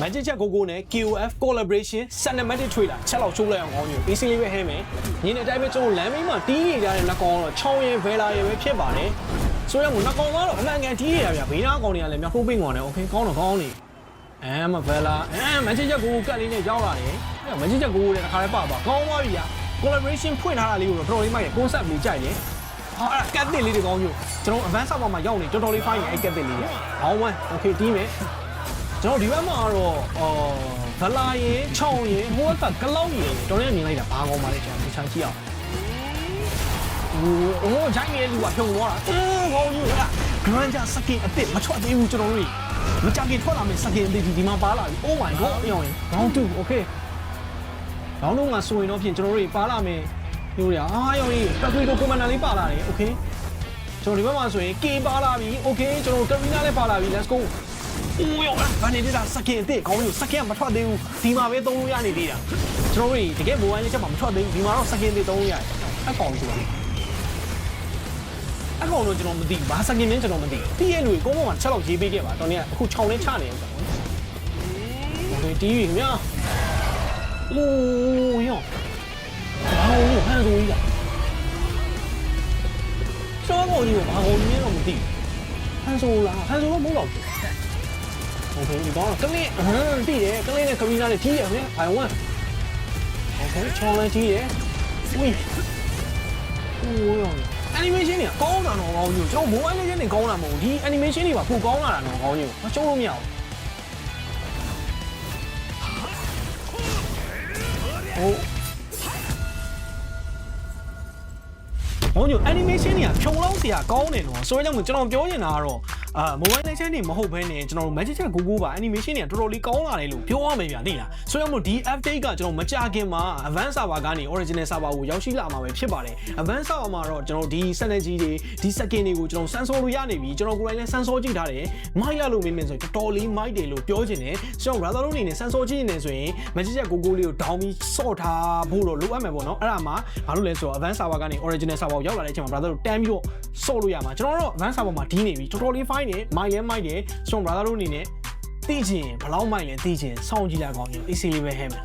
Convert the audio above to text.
Magic ချက်ကိုကိုနဲ့ KOF collaboration cinematic trailer ချက်လောက်ချိုးလိုက်အောင်ကောင်းညို AC လေးပဲဟဲမယ်ညနေတိုင်းပဲကျွန်တော်လမ်းမင်းမှာတီးနေကြတဲ့နှကောင်တော့ချောင်းရင်ဗဲလာရင်ပဲဖြစ်ပါတယ်ဆိုတော့ငနှကောင်ကတော့အမှန်ကန်တီးနေရဗျာဘေးနားကောင်တွေကလည်းမြောက်ထိုးပင်းကောင်တွေ okay ကောင်းတော့ကောင်းနေအမ်မဗဲလာအမ် Magic ချက်ကိုကိုကတ်လေးနဲ့ရောက်လာတယ်အဲ့ Magic ချက်ကိုကိုလည်းတစ်ခါတည်းပါပါကောင်းသွားပြီဗျာ collaboration ဖွင့်ထားတာလေးကိုတော့တော်တော်လေးမိုက်ရ concept လေးကြိုက်တယ်ဟာအဲ့ကက်သစ်လေးတွေကောင်းညို့ကျွန်တော် advance ဆောက်ပေါ်မှာရောက်နေတော်တော်လေးဖိုင်းနေအဲ့ကက်သစ်လေးက round 1 okay တီးမယ် ကျွန်တော်ဒီဘက်မှာကတော့အော်ဗလာရင်ချောင်းရင်ဟိုဘက်ကကလောက်ရင်တော်တော်မြင်လိုက်တာဘာကောင်းပါလဲကျွန်တော်ဒီချောင်းကြည့်အောင်ဟိုဟိုဂျိုင်းနေတဲ့လူကဖြုံသွားတာအင်းဟောကြီးဟာ Granger စကင်အစ်စ်မထွက်သေးဘူးကျွန်တော်တို့မကြခင်ထွက်လာမယ့်စကင်အစ်စ်ဒီမှာပါလာပြီ Oh my god ပြောရင် round 2 okay round 2မှာဆိုရင်တော့ဖြင့်ကျွန်တော်တို့ပါလာမယ့်မျိုးတွေအားရောကြီး Tactical Commander လေးပါလာတယ် okay ကျွန်တော်ဒီဘက်မှာဆိုရင် K ပါလာပြီ okay ကျွန်တော် Terminal လည်းပါလာပြီ let's go အိုးရောဗန်နေတက်တာစကင်အစ်စ်ခေါင်းလို့စကင်ကမထွက်သေးဘူးဒီမှာပဲသုံးလို့ရနေသေးတာကျွန်တော်တို့တကယ်ဘိုးဝိုင်းချက်မှမထွက်သေးဘူးဒီမှာတော့စကင်အစ်စ်သုံးလို့ရတယ်အကောင်ကျူအကောင်တော့ကျွန်တော်မသိဘာစကင်လဲကျွန်တော်မသိတီးရဲ့လူကိုကုန်းပေါ်မှာချက်လောက်ရေးပေးခဲ့ပါတော်နေကအခုခြောင်နဲ့ချနေတယ်ဟိုတီးပြီခင်ဗျာအိုးရောဘာလို့ဟန်ဆိုကြီးလဲကျွန်တော်ကောင်ကြီးကဘာကောင်ကြီးလဲတော့မသိဘူးဟန်ဆိုလားဟန်ဆိုတော့မဟုတ်တော့ဘူး ဟိုဟိုဒီကောင်ကလင်းအဟမ်းတည်တယ်ကလင်းနဲ့ခမီးသားတွေကြီးရမယ် I want ဟိုဟိုချောင်းလန်းကြီးရဝီးဟိုရော animation တွေကကောင်းတာတော့ကောင်းကြီးကျွန်တော် mobile legend တွေကောင်းတာမဟုတ်ဘူးဒီ animation တွေပါပိုကောင်းလာတာတော့ကောင်းကြီးမချုံလို့မရဘူးဟုတ် ဟိုည animation တွေကဖြုံလောက်စရာကောင်းတယ်နော်ဆိုတော့ကျွန်တော်ပြောနေတာကတော့အာ mobile legend တွေမဟုတ်ဘဲနဲ့ကျွန်တော်တို့ magic chat ကိုကိုပါ animation တွေကတော်တော်လေးကောင်းလာတယ်လို့ပြောရမယ်ဗျာသိလားဆိုတော့မို့ဒီ update ကကျွန်တော်မကြခင်မှာ advanced server ကနေ original server ကိုရောက်ရှိလာမှာပဲဖြစ်ပါတယ် advanced server မှာတော့ကျွန်တော်ဒီ synergy တွေဒီ skin တွေကိုကျွန်တော် sensor လို့ရနေပြီကျွန်တော်ကိုယ်တိုင်လည်း sensor ကြည့်ထားတယ်မိုက်ရလို့မင်းမင်းဆိုရင်တော်တော်လေးမိုက်တယ်လို့ပြောချင်တယ်ကျွန်တော် brother တို့အနေနဲ့ sensor ကြည့်နေဆိုရင် magic chat ကိုကိုလေးကို down ပြီး sort ထားဖို့တော့လိုအပ်မယ်ပေါ့နော်အဲ့ဒါမှဘာလို့လဲဆိုတော့ advanced server ကနေ original server ကိုရောက်လာတဲ့အချိန်မှာ brother တို့တန်းပြီးတော့ sort လို့ရမှာကျွန်တော်တို့ advanced server မှာဒီနေပြီတော်တော်လေး fine တယ်မိုက်လဲမိုက်တယ်ကျွန်တော် brother တို့အနေနဲ့သိချင်ဘယ်လောက်မိုက်လဲသိချင်စောင့်ကြည့်လိုက်ကောင်းရင် AC လေးပဲဟဲ့မယ်